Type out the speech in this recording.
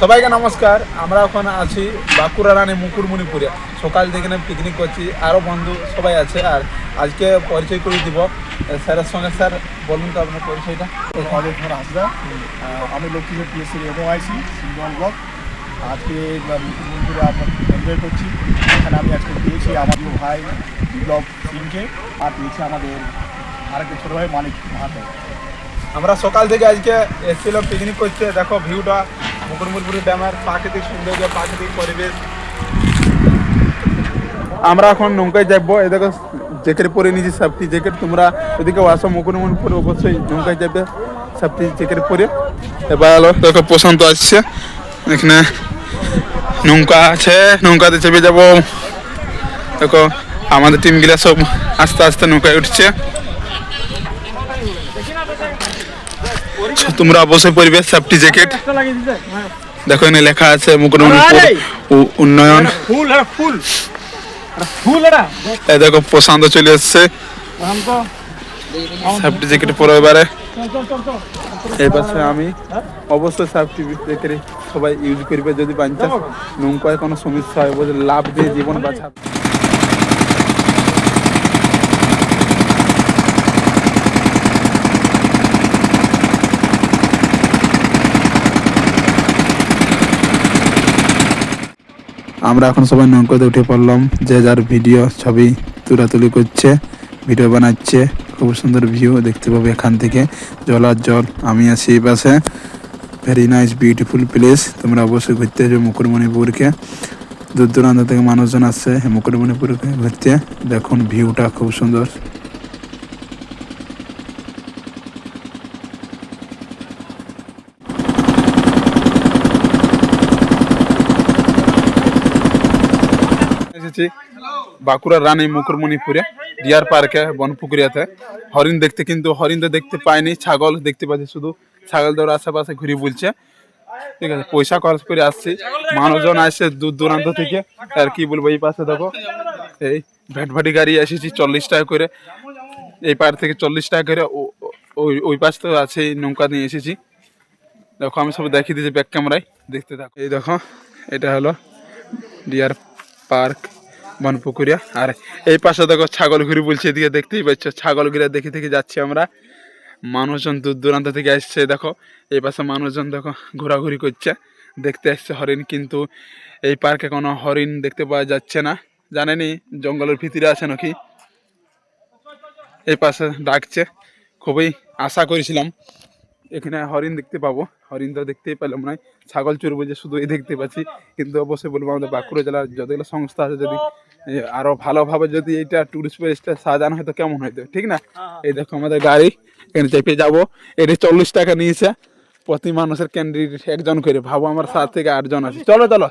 সবাইকে নমস্কার। আমরা এখন আছি বাঁকুড়া রানী মুকুটমণিপুরে। সকাল থেকে পিকনিক করছি। আরও বন্ধু সবাই আছে। আর আজকে পরিচয় করে দিব। স্যারের সঙ্গে স্যার বলুন তো আপনার পরিচয়টা। ঘর হাসদা আমি Lakshmipur PSC MOIC single block. আজকে মুখ্যমন্ত্রী আমরা এনজয় করছি। এখানে আমি আজকে পেয়েছি আমাদের ভাই বিপ্লব সিংকে। আর পেয়েছি আমাদের আরেকটা ছোটো ভাই মানিক মাহাতো। আমরা সকাল থেকে আজকে এসেছিলাম পিকনিক করতে। দেখো ভিউটা মুকুটমণিপুরের ড্যামের প্রাকৃতিক সৌন্দর্য, প্রাকৃতিক পরিবেশ। আমরা এখন নৌকায় যাব এ দেখো, জ্যাকেট পরে নিয়েছি সেফটি জ্যাকেট। তোমরা ওদিকে আসো, মুকুটমণিপুর অবশ্যই নৌকায় যাবে সেফটি জ্যাকেট পরে। এবার হলো দেখো, প্রশান্ত আসছে। এখানে নৌকা আছে, নৌকাতে চেপে যাব। দেখো, আমাদের টিমগুলা সব আস্তে আস্তে নৌকায় উঠছে। তোমরা অবশ্যই পরিবেশ সেফটি জ্যাকেট দেখো, এখানে লেখা আছে মুকুটমণিপুর উন্নয়ন। দেখো, প্রশান্ত চলে এসছে। সেফটি জ্যাকেট পরে এবারে। এই পাশে আমি অবশ্যই সেফটি জ্যাকেট সবাই ইউজ করবে যদি বাঞ্চাস নৌকায় কোনো সমস্যা হয় লাভ দিয়ে জীবন বাঁচাবে। আমরা এখন সবাই নৌকাতে উঠে পড়লাম, যে যার ভিডিও, ছবি তুলাতুলি করছে, ভিডিও বানাচ্ছে, খুব সুন্দর ভিউ দেখতে পাবে এখান থেকে। জল আর জল, আমি আছি এই পাশে। ভেরি নাইস বিউটিফুল প্লেস তোমরা অবশ্যই ঘুরতে যাবে মুকুটমণিপুরকে। দূর দূরান্ত থেকে মানুষজন আসছে মুকুটমণিপুরকে ঘুরতে। দেখুন ভিউটা খুব সুন্দর। এসেছি বাঁকুড়ার রানী মুকুটমণিপুরে ডিয়ার পার্কে, বনপুকুরিয়াতে। হরিণ দেখতে কিন্তু, হরিণ তো দেখতে পাইনি, ছাগল দেখতে পাচ্ছি শুধু ছাগল দৌড় আশেপাশে ঘুরে বলছে। ঠিক আছে, পয়সা খরচ করে আসছি। মানুষজন আসছে দূর দূরান্ত থেকে। আর কি বলব, এই পাশে দেখো, এই ভেটভাটি গাড়ি এসেছি চল্লিশ টাকা করে। এই পার থেকে চল্লিশ টাকা করে ওই ওই পাশ তো আছে, নৌকা নিয়ে এসেছি। দেখো, আমি সব দেখিয়ে দিয়েছি ব্যাক ক্যামেরায়। দেখতে থাকো। এই দেখো, এটা হলো ডিয়ার পার্ক। বনপুকুরিয়া। আর এই পাশে দেখো ছাগল ঘুরি বলছে, এদিকে দেখতেই পাচ্ছ, ছাগল ঘুরে দেখে দেখে যাচ্ছি আমরা। মানুষজন দূর দূরান্ত থেকে আসছে, দেখো। এই পাশে মানুষজন দেখো ঘোরাঘুরি করছে, দেখতে আসছে হরিণ, কিন্তু এই পার্কে কোনো হরিণ দেখতে পাওয়া যাচ্ছে না। জানেনি? জঙ্গলের ভিতরে আছে নাকি? এই পাশে ডাকছে। খুবই আশা করেছিলাম এখানে হরিণ দেখতে পাবো। হরিণ তো দেখতেই পেলাম না। ছাগল চোর বলছে শুধু এই দেখতে পাচ্ছি। কিন্তু অবশ্যই বলব, আমাদের বাঁকুড়া জেলার যতগুলো সংস্থা আছে, যদি আরও ভালোভাবে যদি এটা টুরিস্ট প্লেসটা সাজানো হয়তো কেমন হয়তো ঠিক না? এই দেখো আমাদের গাড়ি এখানে চেপে যাব। এটি চল্লিশ টাকা নিয়েছে। প্রতি মানুষের ক্যান্ডিডেট একজন করে। ভাবো আমার সাত থেকে আটজন আছে। চলো চলো।